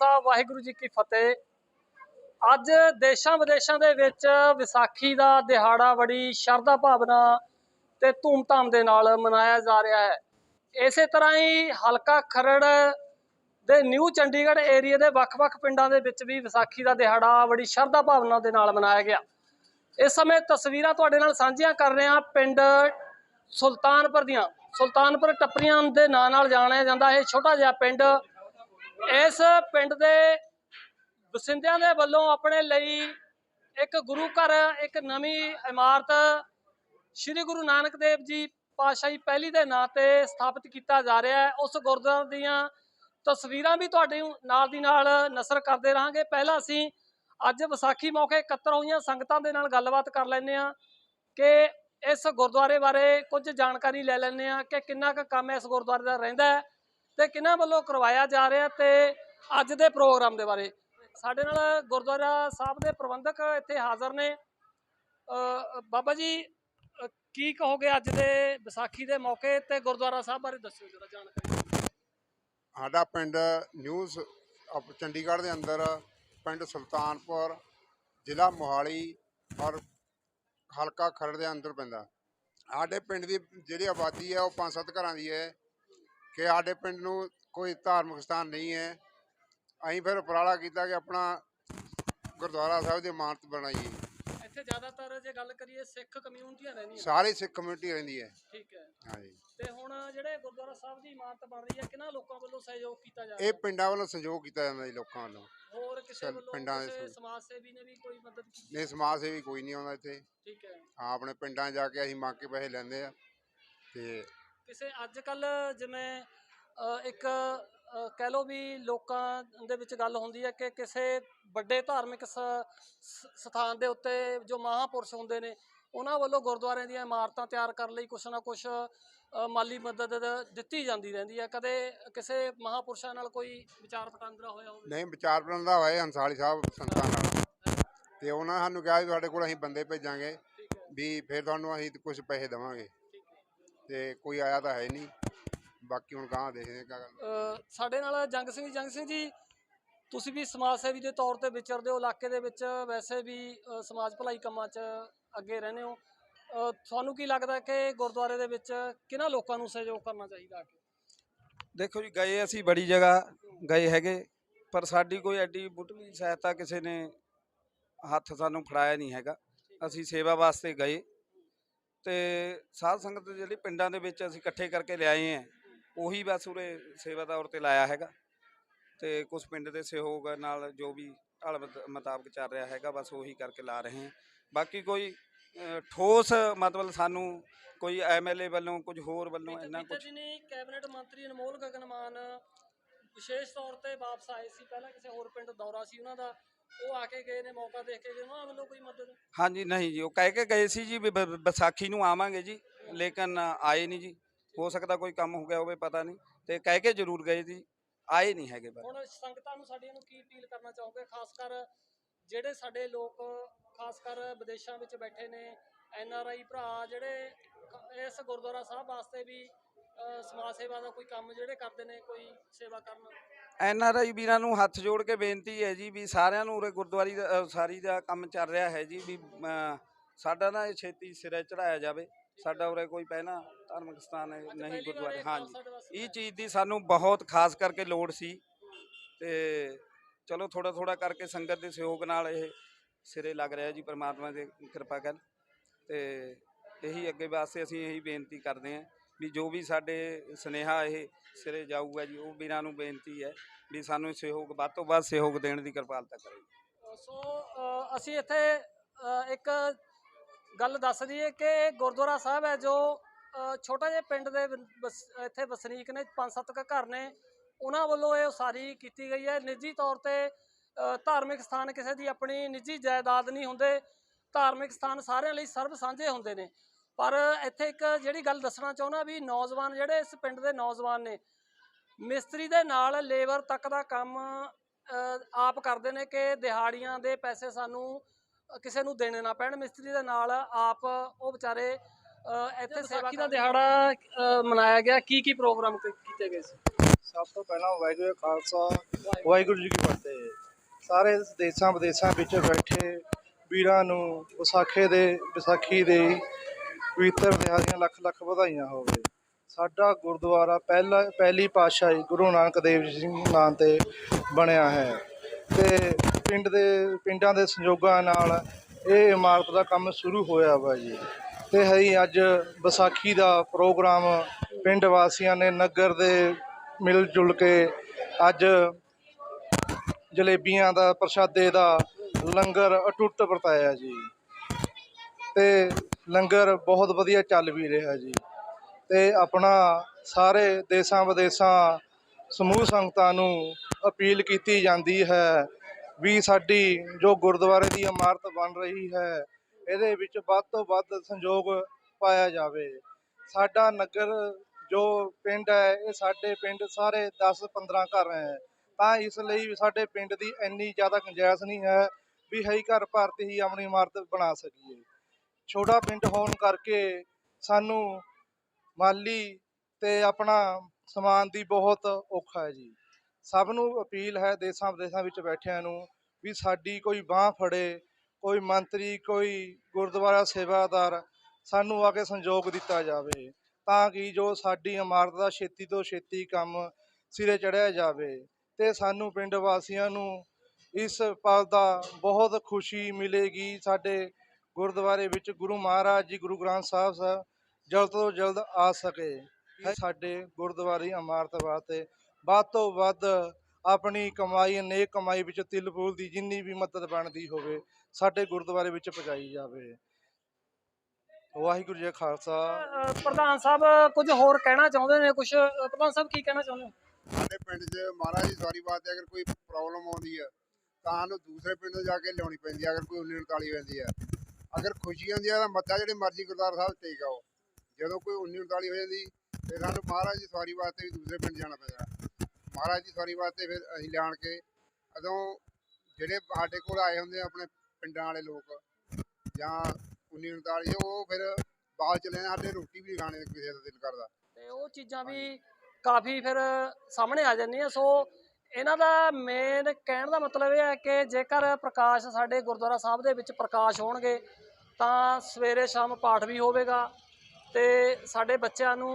ਖਾਲਸਾ, ਵਾਹਿਗੁਰੂ ਜੀ ਕੀ ਫਤਿਹ। ਅੱਜ ਦੇਸ਼ਾਂ ਵਿਦੇਸ਼ਾਂ ਦੇ ਵਿੱਚ ਵਿਸਾਖੀ ਦਾ ਦਿਹਾੜਾ ਬੜੀ ਸ਼ਰਧਾ ਭਾਵਨਾ ਤੇ ਧੂਮਧਾਮ ਦੇ ਨਾਲ ਮਨਾਇਆ ਜਾ ਰਿਹਾ ਹੈ। ਇਸੇ ਤਰ੍ਹਾਂ ਹੀ ਹਲਕਾ ਖਰੜ ਦੇ ਨਿਊ ਚੰਡੀਗੜ੍ਹ ਏਰੀਆ ਦੇ ਵੱਖ-ਵੱਖ ਪਿੰਡਾਂ ਦੇ ਵਿੱਚ ਵੀ ਵਿਸਾਖੀ ਦਾ ਦਿਹਾੜਾ ਬੜੀ ਸ਼ਰਧਾ ਭਾਵਨਾ ਦੇ ਨਾਲ ਮਨਾਇਆ ਗਿਆ। ਇਸ ਸਮੇਂ ਤਸਵੀਰਾਂ ਤੁਹਾਡੇ ਨਾਲ ਸਾਂਝੀਆਂ ਕਰ ਰਹੇ ਹਾਂ ਪਿੰਡ ਸੁਲਤਾਨਪੁਰ ਦੀਆਂ। ਸੁਲਤਾਨਪੁਰ ਟੱਪਰੀਆਂ ਦੇ ਨਾਂ ਨਾਲ ਜਾਣਿਆ ਜਾਂਦਾ। ਇਹ ਛੋਟਾ ਜਿਹਾ ਪਿੰਡ ਇਸ ਪਿੰਡ ਦੇ ਵਸਿੰਦਿਆਂ ਦੇ ਵੱਲੋਂ ਆਪਣੇ ਲਈ ਇੱਕ ਗੁਰੂ ਘਰ, ਇੱਕ ਨਵੀਂ ਇਮਾਰਤ ਸ੍ਰੀ ਗੁਰੂ ਨਾਨਕ ਦੇਵ ਜੀ ਪਾਤਸ਼ਾਹੀ ਪਹਿਲੀ ਦੇ ਨਾਂ ਤੇ ਸਥਾਪਿਤ ਕੀਤਾ ਜਾ ਰਿਹਾ ਹੈ। ਉਸ ਗੁਰਦੁਆਰੇ ਦੀਆਂ ਤਸਵੀਰਾਂ ਵੀ ਤੁਹਾਡੇ ਨਾਲ ਦੀ ਨਾਲ ਨਸਰ ਕਰਦੇ ਰਹਾਂਗੇ। ਪਹਿਲਾਂ ਅਸੀਂ ਅੱਜ ਵਿਸਾਖੀ ਮੌਕੇ ਇਕੱਤਰ ਹੋਈਆਂ ਸੰਗਤਾਂ ਦੇ ਨਾਲ ਗੱਲਬਾਤ ਕਰ ਲੈਂਦੇ ਆ ਕਿ ਇਸ ਗੁਰਦੁਆਰੇ ਬਾਰੇ ਕੁਝ ਜਾਣਕਾਰੀ ਲੈ ਲੈਂਦੇ ਆ ਕਿ ਕਿੰਨਾ ਕੁ ਕੰਮ ਇਸ ਗੁਰਦੁਆਰੇ ਦਾ ਰਹਿੰਦਾ ਹੈ। ਤੇ ਕਿਹਨਾਂ ਵੱਲੋਂ ਕਰਵਾਇਆ ਜਾ ਰਿਹਾ ਤੇ ਅੱਜ ਦੇ ਪ੍ਰੋਗਰਾਮ ਦੇ ਬਾਰੇ? ਸਾਡੇ ਨਾਲ ਗੁਰਦੁਆਰਾ ਸਾਹਿਬ ਦੇ ਪ੍ਰਬੰਧਕ ਇੱਥੇ ਹਾਜ਼ਰ ਨੇ। ਬਾਬਾ ਜੀ ਕੀ ਕਹੋਗੇ ਅੱਜ ਦੇ ਵਿਸਾਖੀ ਦੇ ਮੌਕੇ ਤੇ ਗੁਰਦੁਆਰਾ ਸਾਹਿਬ ਬਾਰੇ ਦੱਸਿਓ ਜਰਾ ਜਾਣਕਾਰੀ ਸਾਡਾ ਪਿੰਡ ਨਿਊਜ਼ ਅਪ- ਚੰਡੀਗੜ੍ਹ ਦੇ ਅੰਦਰ ਪਿੰਡ ਸੁਲਤਾਨਪੁਰ ਜ਼ਿਲ੍ਹਾ ਮੋਹਾਲੀ ਔਰ ਹਲਕਾ ਖਰੜ ਦੇ ਅੰਦਰ ਪੈਂਦਾ। ਸਾਡੇ ਪਿੰਡ ਦੀ ਜਿਹੜੀ ਆਬਾਦੀ ਹੈ ਉਹ ਪੰਜ ਸੱਤ ਘਰਾਂ ਦੀ ਹੈ। ਕਿ ਸਾਡੇ ਪਿੰਡ ਨੂੰ ਕੋਈ ਧਾਰਮਿਕ ਸਥਾਨ ਨਹੀਂ ਹੈ। ਅਸੀਂ ਫਿਰ ਉਪਰਾਲਾ ਕੀਤਾ ਕਿ ਆਪਣਾ ਗੁਰਦੁਆਰਾ ਸਾਹਿਬ ਦੀ ਇਮਾਰਤ ਬਣਾਈਏ। ਇੱਥੇ ਜ਼ਿਆਦਾਤਰ ਜੇ ਗੱਲ ਕਰੀਏ ਸਿੱਖ ਕਮਿਊਨਿਟੀਆਂ ਰਹਿੰਦੀਆਂ ਸਾਰੀ ਸਿੱਖ ਕਮਿਊਨਿਟੀ ਰਹਿੰਦੀ ਹੈ। ਠੀਕ ਹੈ। ਹਾਂਜੀ। ਤੇ ਹੁਣ ਜਿਹੜੇ ਗੁਰਦੁਆਰਾ ਸਾਹਿਬ ਦੀ ਇਮਾਰਤ ਬਣ ਰਹੀ ਹੈ ਕਿਹਨਾਂ ਲੋਕਾਂ ਵੱਲੋਂ ਸਹਿਯੋਗ ਕੀਤਾ ਜਾ ਇਹ ਰਿਹਾ ਪਿੰਡਾਂ ਵੱਲੋਂ ਸਹਿਯੋਗ ਕੀਤਾ ਜਾਂਦਾ ਜੀ ਲੋਕਾਂ ਵੱਲੋਂ। ਹੋਰ ਕਿਸੇ ਵੱਲੋਂ ਪਿੰਡਾਂ ਦੇ ਸਮਾਜ ਸੇਵੀ ਨੇ ਵੀ ਕੋਈ ਮਦਦ ਕੀਤੀ? ਨੇ ਸਮਾਜ ਸੇਵੀ ਕੋਈ ਨਹੀਂ ਆਉਂਦਾ ਇੱਥੇ। ਠੀਕ ਹੈ। ਹਾਂ ਆਪਣੇ ਪਿੰਡਾਂ ਜਾ ਕੇ ਅਸੀਂ ਮੰਗ ਕੇ ਪੈਸੇ ਲੈਂਦੇ ਆ। ਤੇ ਕਿਸੇ ਅੱਜ ਕੱਲ ਜਿਵੇਂ ਇੱਕ ਕਹਿ ਲਓ ਵੀ ਲੋਕਾਂ ਦੇ ਵਿੱਚ ਗੱਲ ਹੁੰਦੀ ਹੈ ਕਿ ਕਿਸੇ ਵੱਡੇ ਧਾਰਮਿਕ ਸਥਾਨ ਦੇ ਉੱਤੇ ਜੋ ਮਹਾਪੁਰਸ਼ ਹੁੰਦੇ ਨੇ ਉਹਨਾਂ ਵੱਲੋਂ ਗੁਰਦੁਆਰਿਆਂ ਦੀਆਂ ਇਮਾਰਤਾਂ ਤਿਆਰ ਕਰਨ ਲਈ ਕੁਛ ਨਾ ਕੁਛ ਮਾਲੀ ਮਦਦ ਦਿੱਤੀ ਜਾਂਦੀ ਰਹਿੰਦੀ ਹੈ। ਕਦੇ ਕਿਸੇ ਮਹਾਪੁਰਸ਼ਾਂ ਨਾਲ ਕੋਈ ਵਿਚਾਰ ਵਟਾਂਦਰਾ ਹੋਇਆ ਹੋਵੇ? ਨਹੀਂ ਵਿਚਾਰ ਦਾ ਹੋਏ ਹੰਸਾਲੀ ਸਾਹਿਬ ਸੰਤਾਂ ਨਾਲ। ਤੇ ਉਹਨਾਂ ਸਾਨੂੰ ਕਿਹਾ ਵੀ ਤੁਹਾਡੇ ਕੋਲ ਅਸੀਂ ਬੰਦੇ ਭੇਜਾਂਗੇ ਵੀ ਫਿਰ ਤੁਹਾਨੂੰ ਅਸੀਂ ਕੁਝ ਪੈਸੇ ਦੇਵਾਂਗੇ। ਤੇ ਕੋਈ ਆਇਆ ਤਾਂ ਹੈ ਨਹੀਂ। ਬਾਕੀ ਹੁਣ ਗਾਂ ਦੇਖਦੇ ਹਾਂ ਕਿਆ ਗੱਲ ਸਾਡੇ ਨਾਲ ਜੰਗ ਸਿੰਘ ਜੀ। ਜੰਗ ਸਿੰਘ ਜੀ ਤੁਸੀਂ ਵੀ ਸਮਾਜ ਸੇਵੀ ਦੇ ਤੌਰ ਤੇ ਵਿਚਰਦੇ ਹੋ ਇਲਾਕੇ ਦੇ ਵਿੱਚ ਵੈਸੇ ਵੀ ਸਮਾਜ ਭਲਾਈ ਕੰਮਾਂ 'ਚ ਅੱਗੇ ਰਹਿੰਦੇ ਹੋ। ਤੁਹਾਨੂੰ ਕੀ ਲੱਗਦਾ ਕਿ ਗੁਰਦੁਆਰੇ ਦੇ ਵਿੱਚ ਕਿਹਨਾਂ ਲੋਕਾਂ ਨੂੰ ਸਹਿਯੋਗ ਕਰਨਾ ਚਾਹੀਦਾ ਆ ਕੇ ਦੇਖੋ ਜੀ ਗਏ ਅਸੀਂ ਬੜੀ ਜਗ੍ਹਾ ਗਏ ਹੈਗੇ ਪਰ ਸਾਡੀ ਕੋਈ ਐਡੀ ਬੁੱਢਲੀ ਸਹਾਇਤਾ ਕਿਸੇ ਨੇ ਹੱਥ ਸਾਨੂੰ ਫੜਾਇਆ ਨਹੀਂ ਹੈਗਾ। ਅਸੀਂ ਸੇਵਾ ਵਾਸਤੇ ਗਏ। ਤੇ ਸਾਧ ਸੰਗਤ ਜਿਹੜੀ ਪਿੰਡਾਂ ਦੇ ਵਿੱਚ ਅਸੀਂ ਇਕੱਠੇ ਕਰਕੇ ਲਿਆਏ ਆ ਉਹੀ ਬਸ ਉਰੇ ਸੇਵਾ ਤੌਰ ਤੇ ਲਾਇਆ ਹੈਗਾ। ਤੇ ਕੁਝ ਪਿੰਡ ਦੇ ਸਹਿਯੋਗ ਨਾਲ ਜੋ ਵੀ ਢਾਲ ਮਤ- ਮੁਤਾਬਕ ਚੱਲ ਰਿਹਾ ਹੈਗਾ ਬਸ ਉਹੀ ਕਰਕੇ ਲਾ ਰਹੇ ਹਾਂ। ਬਾਕੀ ਕੋਈ ਠੋਸ ਮਤਲਬ ਸਾਨੂੰ ਕੋਈ ਐਮਐਲਏ ਵੱਲੋਂ ਕੁਝ ਹੋਰ ਵੱਲੋਂ ਇੰਨਾ ਕੁਝ ਦਿਨੀ ਕੈਬਨਿਟ ਮੰਤਰੀ ਅਨਮੋਲ ਗਗਨਮਾਨ ਵਿਸ਼ੇਸ਼ ਤੌਰ ਤੇ ਵਾਪਸ ਆਏ ਸੀ। ਪਹਿਲਾਂ ਕਿਸੇ ਹੋਰ ਪਿੰਡ ਦੌਰਾ ਸੀ ਉਹਨਾਂ ਦਾ। ਉਹ ਆ ਕੇ ਗਏ ਨੇ ਮੌਕਾ ਦੇਖ ਕੇ ਗਏ ਉਹਨਾਂ ਵੱਲੋਂ ਕੋਈ ਮਦਦ? ਹਾਂਜੀ ਨਹੀਂ ਜੀ ਉਹ ਕਹਿ ਕੇ ਗਏ ਸੀ ਜੀ ਵੀ ਬ- ਵਿਸਾਖੀ ਨੂੰ ਆਵਾਂਗੇ ਜੀ ਲੇਕਿਨ ਆਏ ਨਹੀਂ ਜੀ। ਹੋ ਸਕਦਾ ਕੋਈ ਕੰਮ ਹੋ ਗਿਆ ਹੋਵੇ ਪਤਾ ਨਹੀਂ। ਤੇ ਕਹਿ ਕੇ ਜ਼ਰੂਰ ਗਏ ਜੀ ਆਏ ਨਹੀਂ ਹੈਗੇ ਬਸ। ਹੁਣ ਸੰਗਤਾਂ ਨੂੰ ਸਾਡੀਆਂ ਨੂੰ ਕੀ ਅਪੀਲ ਕਰਨਾ ਚਾਹੋਗੇ? ਖਾਸ ਕਰ ਜਿਹੜੇ ਸਾਡੇ ਲੋਕ ਖਾਸ ਕਰ ਵਿਦੇਸ਼ਾਂ ਵਿੱਚ ਬੈਠੇ ਨੇ ਐਨ ਆਰ ਆਈ ਭਰਾ ਜਿਹੜੇ ਇਸ ਗੁਰਦੁਆਰਾ ਸਾਹਿਬ ਵਾਸਤੇ ਵੀ ਅ, ਸਮਾਜ ਸੇਵਾ ਦਾ ਕੋਈ ਕੰਮ ਜਿਹੜੇ ਕਰਦੇ ਨੇ ਕੋਈ ਸੇਵਾ ਕਰਨ? ਐਨ ਆਰ ਆਈ ਵੀਰਾਂ ਨੂੰ ਹੱਥ ਜੋੜ ਕੇ ਬੇਨਤੀ ਹੈ ਜੀ ਵੀ ਸਾਰਿਆਂ ਨੂੰ ਉਰੇ ਗੁਰਦੁਆਰੀ ਦਾ ਸਾਰੀ ਦਾ ਕੰਮ ਚੱਲ ਰਿਹਾ ਹੈ ਜੀ ਵੀ ਸਾਡਾ ਨਾ ਇਹ ਛੇਤੀ ਸਿਰੇ ਚੜਾਇਆ ਜਾਵੇ। ਸਾਡਾ ਉਰੇ ਕੋਈ ਪਹਿਲਾਂ ਧਾਰਮਿਕ ਸਥਾਨ ਹੈ ਨਹੀਂ ਗੁਰਦੁਆਰਾ ਖਾਲਸਾ ਦਿਵਸ ਇਹ ਹੈ। ਚੀਜ਼ ਦੀ ਸਾਨੂੰ ਬਹੁਤ ਖਾਸ ਕਰਕੇ ਲੋੜ ਸੀ ਤੇ ਚਲੋ ਥੋੜਾ ਥੋੜਾ ਕਰਕੇ ਸੰਗਤ ਦੇ ਸਹਿਯੋਗ ਨਾਲ ਇਹ ਸਿਰੇ ਲੱਗ ਰਿਹਾ ਜੀ ਪ੍ਰਮਾਤਮਾ ਦੀ ਕਿਰਪਾ ਕਰ ਤੇ ਇਹੀ ਅੱਗੇ ਵਾਸਤੇ ਅਸੀਂ ਇਹੀ ਬੇਨਤੀ ਕਰਦੇ ਹਾਂ। ਵੀ ਜੋ ਵੀ ਸਾਡੇ ਸੁਨੇਹਾ ਇਹ ਸਿਰੇ ਜਾਊਗਾ ਜੀ, ਉਹ ਵੀਰਾਂ ਨੂੰ ਬੇਨਤੀ ਹੈ ਵੀ ਸਾਨੂੰ ਸਹਿਯੋਗ, ਵੱਧ ਤੋਂ ਵੱਧ ਸਹਿਯੋਗ ਦੇਣ ਦੀ ਕਿਰਪਾਲਤਾ ਕਰੋ ਸੋ ਅਸੀਂ ਇੱਥੇ ਇੱਕ ਗੱਲ ਦੱਸ ਦਈਏ ਕਿ ਗੁਰਦੁਆਰਾ ਸਾਹਿਬ ਹੈ ਜੋ ਛੋਟਾ ਜਿਹਾ ਪਿੰਡ ਦੇ ਇੱਥੇ ਵਸਨੀਕ ਨੇ, ਪੰਜ ਸੱਤ ਕੁ ਘਰ ਨੇ, ਉਹਨਾਂ ਵੱਲੋਂ ਇਹ ਉਸਾਰੀ ਕੀਤੀ ਗਈ ਹੈ। ਨਿੱਜੀ ਤੌਰ ਤੇ ਧਾਰਮਿਕ ਸਥਾਨ ਕਿਸੇ ਦੀ ਆਪਣੀ ਨਿੱਜੀ ਜਾਇਦਾਦ ਨਹੀਂ ਹੁੰਦੇ। ਧਾਰਮਿਕ ਸਥਾਨ ਸਾਰਿਆਂ ਲਈ ਸਰਬ ਸਾਂਝੇ ਹੁੰਦੇ ਨੇ। ਪਰ ਇੱਥੇ ਇੱਕ ਜਿਹੜੀ ਗੱਲ ਦੱਸਣਾ ਚਾਹੁੰਦਾ ਵੀ ਨੌਜਵਾਨ ਜਿਹੜੇ ਇਸ ਪਿੰਡ ਦੇ ਨੌਜਵਾਨ ਨੇ ਮਿਸਤਰੀ ਦੇ ਨਾਲ ਲੇਬਰ ਤੱਕ ਦਾ ਕੰਮ ਆਪ ਕਰਦੇ ਨੇ ਕਿ ਦਿਹਾੜੀਆਂ ਦੇ ਪੈਸੇ ਸਾਨੂੰ ਕਿਸੇ ਨੂੰ ਦੇਣੇ ਨਾ ਪੈਣ। ਮਿਸਤਰੀ ਦੇ ਨਾਲ ਆਪ ਉਹ ਵਿਚਾਰੇ ਇੱਥੇ ਸੇਵਾ ਦਾ ਦਿਹਾੜਾ ਮਨਾਇਆ ਗਿਆ ਕੀ ਕੀ ਪ੍ਰੋਗਰਾਮ ਕੀਤੇ ਗਏ ਸੀ? ਸਭ ਤੋਂ ਪਹਿਲਾਂ ਵਾਹਿਗੁਰੂ ਖਾਲਸਾ ਵਾਹਿਗੁਰੂ ਜੀ ਕੀ ਫਤਿਹ। ਸਾਰੇ ਦੇਸ਼ਾਂ ਵਿਦੇਸ਼ਾਂ ਵਿੱਚ ਬੈਠੇ ਵੀਰਾਂ ਨੂੰ ਵਿਸਾਖੇ ਦੇ ਵਿਸਾਖੀ ਦੇ ਪਵਿੱਤਰ ਦਿਹਾੜੇ ਲੱਖ ਲੱਖ ਵਧਾਈਆਂ ਹੋਵੇ। ਸਾਡਾ ਗੁਰਦੁਆਰਾ ਪਹਿਲਾ, ਪਹਿਲੀ ਪਾਤਸ਼ਾਹੀ ਗੁਰੂ ਨਾਨਕ ਦੇਵ ਜੀ ਨਾਂ ਤੇ ਬਣਿਆ ਹੈ। ਤੇ ਪਿੰਡ ਦੇ, ਪਿੰਡਾਂ ਦੇ ਸੰਯੋਗਾਂ ਨਾਲ ਇਹ ਇਮਾਰਤ ਦਾ ਕੰਮ ਸ਼ੁਰੂ ਹੋਇਆ ਵਾ ਜੀ। ਤੇ ਹੈ ਅੱਜ ਵਿਸਾਖੀ ਦਾ ਪ੍ਰੋਗਰਾਮ ਪਿੰਡ ਵਾਸੀਆਂ ਨੇ ਨਗਰ ਦੇ ਮਿਲ ਜੁਲ ਕੇ ਅੱਜ ਜਲੇਬੀਆਂ ਦਾ ਪ੍ਰਸ਼ਾਦੇ ਦਾ ਲੰਗਰ ਅਟੁੱਟ ਵਰਤਾਇਆ ਜੀ। ਤੇ ਲੰਗਰ ਬਹੁਤ ਵਧੀਆ ਚੱਲ ਵੀ ਰਿਹਾ ਜੀ। ਤੇ ਆਪਣਾ ਸਾਰੇ ਦੇਸ਼ਾਂ ਵਿਦੇਸ਼ਾਂ ਸਮੂਹ ਸੰਗਤਾਂ ਨੂੰ ਅਪੀਲ ਕੀਤੀ ਜਾਂਦੀ ਹੈ ਵੀ ਸਾਡੀ ਜੋ ਗੁਰਦੁਆਰੇ ਦੀ ਇਮਾਰਤ ਬਣ ਰਹੀ ਹੈ, ਇਹਦੇ ਵਿੱਚ ਵੱਧ ਤੋਂ ਵੱਧ ਸੰਯੋਗ ਪਾਇਆ ਜਾਵੇ। ਸਾਡਾ ਨਗਰ ਜੋ ਪਿੰਡ ਹੈ, ਇਹ ਸਾਡੇ ਪਿੰਡ ਸਾਰੇ 10 15 ਘਰ ਹੈ। ਤਾਂ ਇਸ ਲਈ ਵੀ ਸਾਡੇ ਪਿੰਡ ਦੀ ਇੰਨੀ ਜ਼ਿਆਦਾ ਗੁੰਜਾਇਸ਼ ਨਹੀਂ ਹੈ ਵੀ ਹੈ ਘਰ ਭਰ ਹੀ ਆਪਣੀ ਇਮਾਰਤ ਬਣਾ ਸਕੀਏ। ਛੋਟਾ ਪਿੰਡ ਹੋਣ ਕਰਕੇ ਸਾਨੂੰ ਮਾਲੀ ਤੇ ਆਪਣਾ ਸਮਾਨ ਦੀ ਬਹੁਤ ਔਖਾ ਹੈ ਜੀ। ਸਭ ਨੂੰ ਅਪੀਲ ਹੈ ਦੇਸ਼ਾਂ ਵਿਦੇਸ਼ਾਂ ਵਿੱਚ ਬੈਠਿਆਂ ਨੂੰ ਵੀ ਸਾਡੀ ਕੋਈ ਬਾਹ ਫੜੇ, ਕੋਈ ਮੰਤਰੀ, ਕੋਈ ਗੁਰਦੁਆਰਾ ਸੇਵਾਦਾਰ ਸਾਨੂੰ ਆ ਕੇ ਸੰਯੋਗ ਦਿੱਤਾ ਜਾਵੇ ਤਾਂ ਕਿ ਜੋ ਸਾਡੀ ਇਮਾਰਤ ਦਾ ਛੇਤੀ ਤੋਂ ਛੇਤੀ ਕੰਮ ਸਿਰੇ ਚੜਿਆ ਜਾਵੇ ਤੇ ਸਾਨੂੰ ਪਿੰਡ ਵਾਸੀਆਂ ਨੂੰ ਇਸ ਪਲ ਦਾ ਬਹੁਤ ਖੁਸ਼ੀ ਮਿਲੇਗੀ, ਸਾਡੇ ਗੁਰਦੁਆਰੇ ਵਿੱਚ ਗੁਰੂ ਮਹਾਰਾਜ ਜੀ ਗੁਰੂ ਗ੍ਰੰਥ ਸਾਹਿਬ ਸਾਹਿਬ ਜਲਦ ਤੋਂ ਜਲਦ ਆ ਸਕੇ। ਸਾਡੇ ਗੁਰਦੁਆਰੇ ਇਮਾਰਤ ਵਾਸਤੇ ਵੱਧ ਤੋਂ ਵੱਧ ਆਪਣੀ ਕਮਾਈ ਨੇਕ ਕਮਾਈ ਵਿੱਚ ਤਿਲ ਫੂਲ ਦੀ ਜਿੰਨੀ ਵੀ ਮਦਦ ਬਣਦੀ ਹੋਵੇ ਸਾਡੇ ਗੁਰਦੁਆਰੇ ਵਿੱਚ ਪਹੁੰਚਾਈ ਜਾਵੇ। ਵਾਹਿਗੁਰੂ ਜੀ ਖਾਲਸਾ। ਪ੍ਰਧਾਨ ਸਾਹਿਬ ਕੁਝ ਹੋਰ ਕਹਿਣਾ ਚਾਹੁੰਦੇ ਨੇ? ਕੁਝ ਪ੍ਰਧਾਨ ਸਾਹਿਬ ਕੀ ਕਹਿਣਾ ਚਾਹੁੰਦੇ ਹੋ? ਸਾਡੇ ਪਿੰਡ 'ਚ ਮਹਾਰਾਜ ਦੀ ਸਵਾਰੀ ਵਾਸਤੇ ਅਗਰ ਕੋਈ ਪ੍ਰੋਬਲਮ ਆਉਂਦੀ ਹੈ ਤਾਂ ਸਾਨੂੰ ਦੂਸਰੇ ਪਿੰਡ ਜਾ ਕੇ ਲਿਆਉਣੀ ਪੈਂਦੀ ਹੈ ਅਗਰ ਕੋਈ 1939 ਹੁੰਦੀ ਹੈ। ਅਗਰ ਖੁਸ਼ੀ ਹੁੰਦੀ ਹੈ ਤਾਂ ਮੱਥਾ ਜਿਹੜੇ ਮਰਜ਼ੀ ਗੁਰਦੁਆਰਾ ਸਾਹਿਬ ਟੇਕ ਆਓ ਜਦੋਂ ਕੋਈ 1939 ਹੋ ਜਾਂਦੀ ਫਿਰ ਸਾਨੂੰ ਮਹਾਰਾਜ ਦੀ ਸਵਾਰੀ ਵਾਸਤੇ ਵੀ ਦੂਸਰੇ ਪਿੰਡ ਜਾਣਾ ਪੈਂਦਾ। ਮਹਾਰਾਜ ਦੀ ਸਵਾਰੀ ਵਾਸਤੇ ਫਿਰ ਅਸੀਂ ਲਿਆਣ ਕੇ ਉਦੋਂ ਜਿਹੜੇ ਸਾਡੇ ਕੋਲ ਆਏ ਹੁੰਦੇ ਆ ਆਪਣੇ ਪਿੰਡਾਂ ਵਾਲੇ ਲੋਕ, ਜਾਂ 1939 ਉਹ ਫਿਰ ਬਾਹਰ ਚਲੇ ਸਾਡੇ ਰੋਟੀ ਵੀ ਨਹੀਂ ਖਾਣੇ ਕਿਸੇ ਦਾ ਦਿਲ ਕਰਦਾ। ਤੇ ਉਹ ਚੀਜ਼ਾਂ ਵੀ ਕਾਫੀ ਫਿਰ ਸਾਹਮਣੇ ਆ ਜਾਂਦੀਆਂ, ਸੋ ਇਹਨਾਂ ਦਾ ਮੇਨ ਕਹਿਣ ਦਾ ਮਤਲਬ ਇਹ ਹੈ ਕਿ ਜੇਕਰ ਪ੍ਰਕਾਸ਼ ਸਾਡੇ ਗੁਰਦੁਆਰਾ ਸਾਹਿਬ ਦੇ ਵਿੱਚ ਪ੍ਰਕਾਸ਼ ਹੋਣਗੇ ਤਾਂ ਸਵੇਰੇ ਸ਼ਾਮ ਪਾਠ ਵੀ ਹੋਵੇਗਾ ਤੇ ਸਾਡੇ ਬੱਚਿਆਂ ਨੂੰ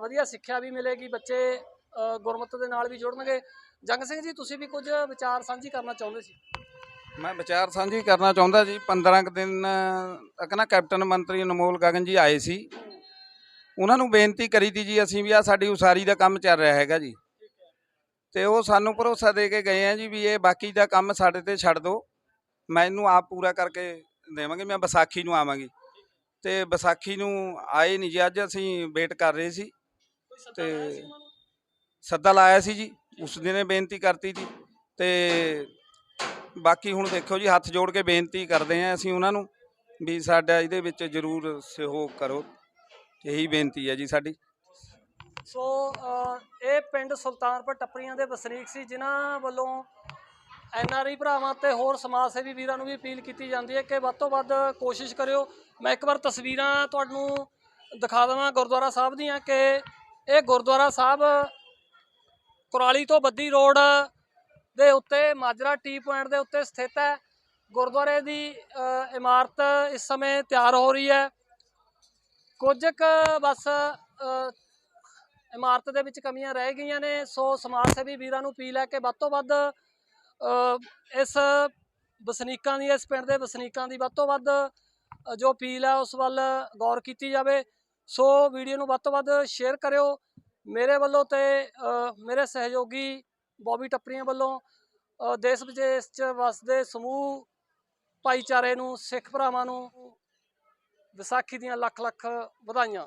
ਵਧੀਆ ਸਿੱਖਿਆ ਵੀ ਮਿਲੇਗੀ ਬੱਚੇ ਅ, ਗੁਰਮਤਿ ਦੇ ਨਾਲ ਵੀ ਜੁੜਨਗੇ। ਜੰਗ ਸਿੰਘ ਜੀ ਤੁਸੀਂ ਵੀ ਕੁਝ ਵਿਚਾਰ ਸਾਂਝੀ ਕਰਨਾ ਚਾਹੁੰਦੇ ਸੀ? ਮੈਂ ਵਿਚਾਰ ਸਾਂਝੀ ਕਰਨਾ ਚਾਹੁੰਦਾ ਜੀ। 15 ਕੁ ਦਿਨ ਤੱਕ ਨਾ ਕੈਪਟਨ ਮੰਤਰੀ ਅਨਮੋਲ ਗਗਨ ਜੀ ਆਏ ਸੀ। ਉਹਨਾਂ ਨੂੰ ਬੇਨਤੀ ਕਰੀ ਤੀ ਜੀ ਅਸੀਂ ਵੀ ਆ ਸਾਡੀ ਉਸਾਰੀ ਦਾ ਕੰਮ ਚੱਲ ਰਿਹਾ ਹੈਗਾ ਜੀ। ਤੇ ਉਹ ਸਾਨੂੰ ਭਰੋਸਾ ਦੇ ਕੇ ਗਏ ਆ ਜੀ ਵੀ ਇਹ ਬਾਕੀ ਦਾ ਕੰਮ ਸਾਡੇ ਤੇ ਛੱਡ ਦਿਓ। ਮੈਨੂੰ ਆਪ ਪੂਰਾ ਕਰਕੇ ਦੇਵਾਂਗੇ ਮੈਂ ਵਿਸਾਖੀ ਨੂੰ ਆਵਾਂਗੀ। ਤੇ ਵਿਸਾਖੀ ਨੂੰ ਆਏ ਨਹੀਂ ਜੀ ਅੱਜ ਅਸੀਂ ਵੇਟ ਕਰ ਰਹੇ ਸੀ। ਤੇ-? ਸੱਦਾ ਲਾਇਆ ਸੀ ਜੀ ਉਸ ਦਿਨੇ ਬੇਨਤੀ ਕਰਤੀ ਸੀ ਤੇ ਬਾਕੀ ਹੁਣ ਦੇਖੋ ਜੀ ਹੱਥ ਜੋੜ ਕੇ ਬੇਨਤੀ ਕਰਦੇ ਆ ਅਸੀਂ ਉਹਨਾਂ ਨੂੰ ਵੀ ਸਾਡਾ ਇਹਦੇ ਵਿੱਚ ਜ਼ਰੂਰ ਸਹਿਯੋਗ ਕਰੋ। ਇਹੀ ਬੇਨਤੀ ਹੈ ਜੀ ਸਾਡੀ। ਸੋ ਇਹ ਪਿੰਡ ਸੁਲਤਾਨਪੁਰ ਟੱਪਰੀਆਂ ਦੇ ਵਸਨੀਕ ਸੀ, ਜਿਨ੍ਹਾਂ ਵੱਲੋਂ ਐਨ ਆਰ ਆਈ ਭਰਾਵਾਂ ਤੇ ਹੋਰ ਸਮਾਜ ਸੇਵੀ ਵੀਰਾਂ ਨੂੰ ਵੀ ਅਪੀਲ ਕੀਤੀ ਜਾਂਦੀ ਹੈ ਕਿ ਵੱਧ ਤੋਂ ਵੱਧ ਕੋਸ਼ਿਸ਼ ਕਰਿਓ। ਮੈਂ ਇੱਕ ਵਾਰ ਤਸਵੀਰਾਂ ਤੁਹਾਨੂੰ ਦਿਖਾ ਦੇਵਾਂ ਗੁਰਦੁਆਰਾ ਸਾਹਿਬ ਦੀਆਂ ਕਿ ਇਹ ਗੁਰਦੁਆਰਾ ਸਾਹਿਬ ਕੁਰਾਲੀ ਤੋਂ ਬੱਦੀ ਰੋਡ ਦੇ ਉੱਤੇ, ਮਾਜਰਾ ਟੀ ਪੁਆਇੰਟ ਦੇ ਉੱਤੇ ਸਥਿਤ ਹੈ। ਗੁਰਦੁਆਰੇ ਦੀ ਇਮਾਰਤ ਇਸ ਸਮੇਂ ਤਿਆਰ ਹੋ ਰਹੀ ਹੈ। ਕੁਝ ਕੁ ਬਸ ਇਮਾਰਤ ਦੇ ਵਿੱਚ ਕਮੀਆਂ ਰਹਿ ਗਈਆਂ ਨੇ, ਸੋ ਸਮਾਜ ਸੇਵੀ ਵੀਰਾਂ ਨੂੰ ਅਪੀਲ ਹੈ ਕਿ ਵੱਧ ਤੋਂ ਵੱਧ ਇਸ ਵਸਨੀਕਾਂ ਦੀ, ਇਸ ਪਿੰਡ ਦੇ ਵਸਨੀਕਾਂ ਦੀ ਵੱਧ ਤੋਂ ਵੱਧ ਜੋ ਅਪੀਲ ਹੈ ਉਸ ਵੱਲ ਗੌਰ ਕੀਤੀ ਜਾਵੇ। ਸੋ ਵੀਡੀਓ ਨੂੰ ਵੱਧ ਤੋਂ ਵੱਧ ਸ਼ੇਅਰ ਕਰਿਓ। ਮੇਰੇ ਵੱਲੋਂ ਤੇ ਮੇਰੇ ਸਹਿਯੋਗੀ ਬੋਬੀ ਟੱਪਰੀਆਂ ਵੱਲੋਂ ਦੇਸ਼ ਵਿਦੇਸ਼ ਚ ਵਸਦੇ ਸਮੂਹ ਭਾਈਚਾਰੇ ਨੂੰ, ਸਿੱਖ ਭਰਾਵਾਂ ਨੂੰ ਵਿਸਾਖੀ ਦੀਆਂ ਲੱਖ ਲੱਖ ਵਧਾਈਆਂ।